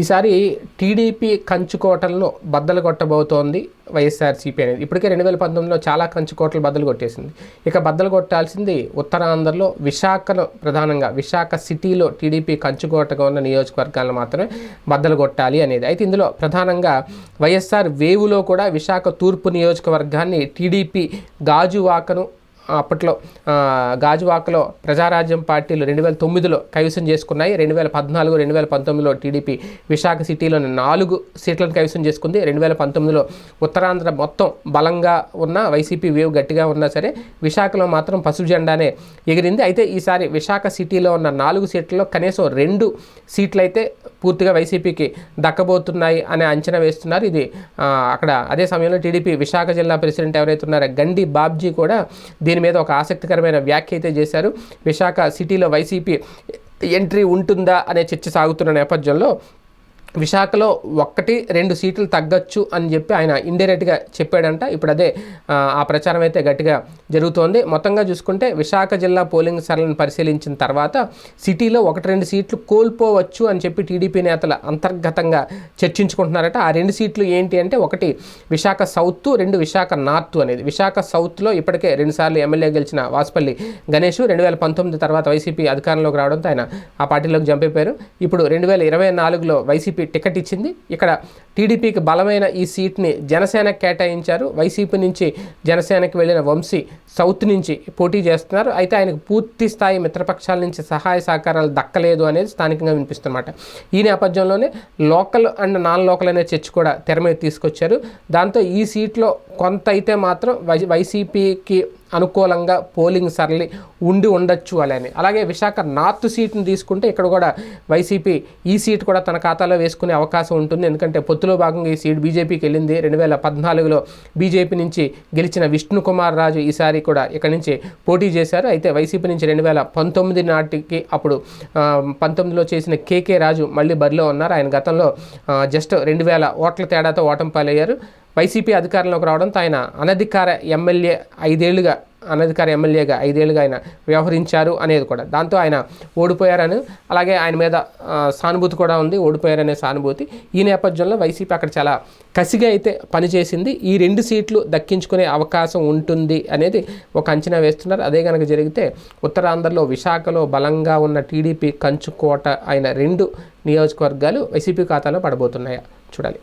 ఈసారి టీడీపీ కంచుకోటలను బద్దలు కొట్టబోతోంది వైఎస్ఆర్సీపీ అనేది. ఇప్పటికే రెండు వేల పంతొమ్మిదిలో చాలా కంచుకోటలు బద్దలు కొట్టేసింది. ఇక బద్దలు కొట్టాల్సింది ఉత్తరాంధ్రలో విశాఖను ప్రధానంగా విశాఖ సిటీలో టీడీపీ కంచుకోటగా ఉన్న నియోజకవర్గాలను మాత్రమే బద్దలు కొట్టాలి అనేది. అయితే ఇందులో ప్రధానంగా వైఎస్ఆర్ వేవులో కూడా విశాఖ తూర్పు నియోజకవర్గాన్ని టీడీపీ గాజువాకను అప్పట్లో గాజువాకలో ప్రజారాజ్యం పార్టీలు రెండు వేల తొమ్మిదిలో కైవసం చేసుకున్నాయి. రెండు వేల పద్నాలుగు రెండు వేల పంతొమ్మిదిలో టీడీపీ విశాఖ సిటీలోని నాలుగు సీట్లను కైవసం చేసుకుంది. రెండు వేల పంతొమ్మిదిలో ఉత్తరాంధ్ర మొత్తం బలంగా ఉన్న వైసీపీ వేవ్ గట్టిగా ఉన్నా సరే విశాఖలో మాత్రం పసుపు జెండానే ఎగిరింది. అయితే ఈసారి విశాఖ సిటీలో ఉన్న నాలుగు సీట్లలో కనీసం రెండు సీట్లు అయితే పూర్తిగా వైసీపీకి దక్కబోతున్నాయి అనే అంచనా వేస్తున్నారు. ఇది అక్కడ అదే సమయంలో టీడీపీ విశాఖ జిల్లా ప్రెసిడెంట్ ఎవరైతే ఉన్నారో గండి బాబ్జీ కూడా దీని మీద ఒక ఆసక్తికరమైన వ్యాఖ్య అయితే చేశారు. విశాఖ సిటీలో వైసీపీ ఎంట్రీ ఉంటుందా అనే చర్చ సాగుతున్న నేపథ్యంలో విశాఖలో ఒక్కటి రెండు సీట్లు తగ్గచ్చు అని చెప్పి ఆయన ఇండైరెక్ట్గా చెప్పాడంట. ఇప్పుడు అదే ఆ, ప్రచారం అయితే గట్టిగా జరుగుతోంది. మొత్తంగా చూసుకుంటే విశాఖ జిల్లా పోలింగ్ సరళిని పరిశీలించిన తర్వాత సిటీలో ఒకటి రెండు సీట్లు కోల్పోవచ్చు అని చెప్పి టీడీపీ నేతలు అంతర్గతంగా చర్చించుకుంటున్నారట. ఆ రెండు సీట్లు ఏంటి అంటే ఒకటి విశాఖ సౌత్ రెండు విశాఖ నార్త్ అనేది. విశాఖ సౌత్లో ఇప్పటికే రెండుసార్లు ఎమ్మెల్యే గెలిచిన వాసుపల్లి గణేష్ రెండు వేల పంతొమ్మిది తర్వాత వైసీపీ అధికారంలోకి రావడంతో ఆయన ఆ పార్టీలోకి జంప్ ఇప్పుడు రెండు వేల ఇరవై నాలుగులో వైసీపీ టికెట్ ఇచ్చింది. ఇక్కడ టీడీపీకి బలమైన ఈ సీట్ని జనసేనకు కేటాయించారు. వైసీపీ నుంచి జనసేనకు వెళ్ళిన వంశీ సౌత్ నుంచి పోటీ చేస్తున్నారు. అయితే ఆయనకు పూర్తి స్థాయి మిత్రపక్షాల నుంచి సహాయ సహకారాలు దక్కలేదు అనేది స్థానికంగా వినిపిస్తున్నమాట ఈ నేపథ్యంలోనే లోకల్ అండ్ నాన్ లోకల్ అనే చర్చ కూడా తెర మీద తీసుకొచ్చారు. దాంతో ఈ సీట్లో కొంత అయితే మాత్రం వై వైసీపీకి అనుకూలంగా పోలింగ్ సరళి ఉండి ఉండొచ్చు అలానే అలాగే విశాఖ నార్త్ సీట్ని తీసుకుంటే ఇక్కడ కూడా వైసీపీ ఈ సీట్ కూడా తన ఖాతాలో వేసుకునే అవకాశం ఉంటుంది. ఎందుకంటే పొత్తులో భాగంగా ఈ సీట్ బీజేపీకి వెళ్ళింది. రెండు వేల పద్నాలుగులో బీజేపీ నుంచి గెలిచిన విష్ణు కుమార్ రాజు ఈసారి కూడా ఇక్కడ నుంచి పోటీ చేశారు. అయితే వైసీపీ నుంచి రెండు వేల పంతొమ్మిది నాటికి అప్పుడు పంతొమ్మిదిలో చేసిన కేకే రాజు మళ్ళీ బరిలో ఉన్నారు. ఆయన గతంలో జస్ట్ రెండు వేల ఓట్ల తేడాతో ఓటమి పాలయ్యారు వైసీపీ అధికారంలోకి రావడంతో ఆయన అనధికార ఎమ్మెల్యే ఐదేళ్ళుగా అనధికార ఎమ్మెల్యేగా ఐదేళ్ళుగా ఆయన వ్యవహరించారు అనేది కూడా. దాంతో ఆయన ఓడిపోయారని అలాగే ఆయన మీద సానుభూతి కూడా ఉంది ఓడిపోయారనే సానుభూతి. ఈ నేపథ్యంలో వైసీపీ అక్కడ చాలా కసిగా అయితే పనిచేసింది. ఈ రెండు సీట్లు దక్కించుకునే అవకాశం ఉంటుంది అనేది ఒక అంచనా వేస్తున్నారు. అదే కనుక జరిగితే ఉత్తరాంధ్రలో విశాఖలో బలంగా ఉన్న టీడీపీ కంచుకోట అయిన రెండు నియోజకవర్గాలు వైసీపీ ఖాతాలో పడబోతున్నాయా? చూడాలి.